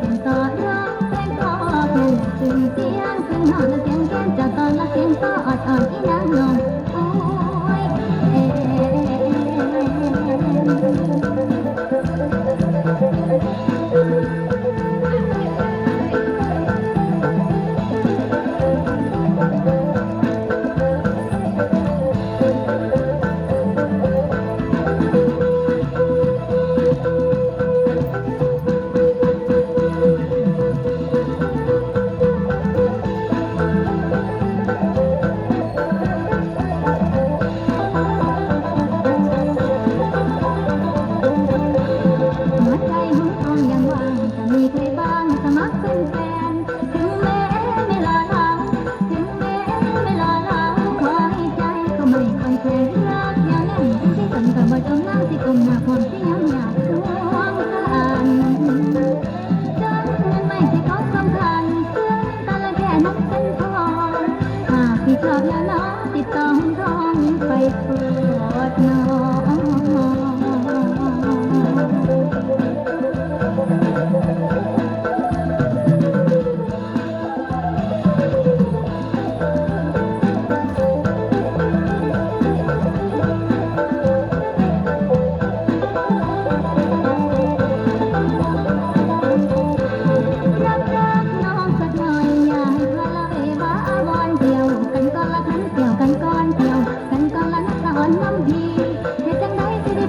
怎么？ ภาพยาล้อติดต้องท้องไปปอดนอน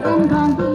gong gong.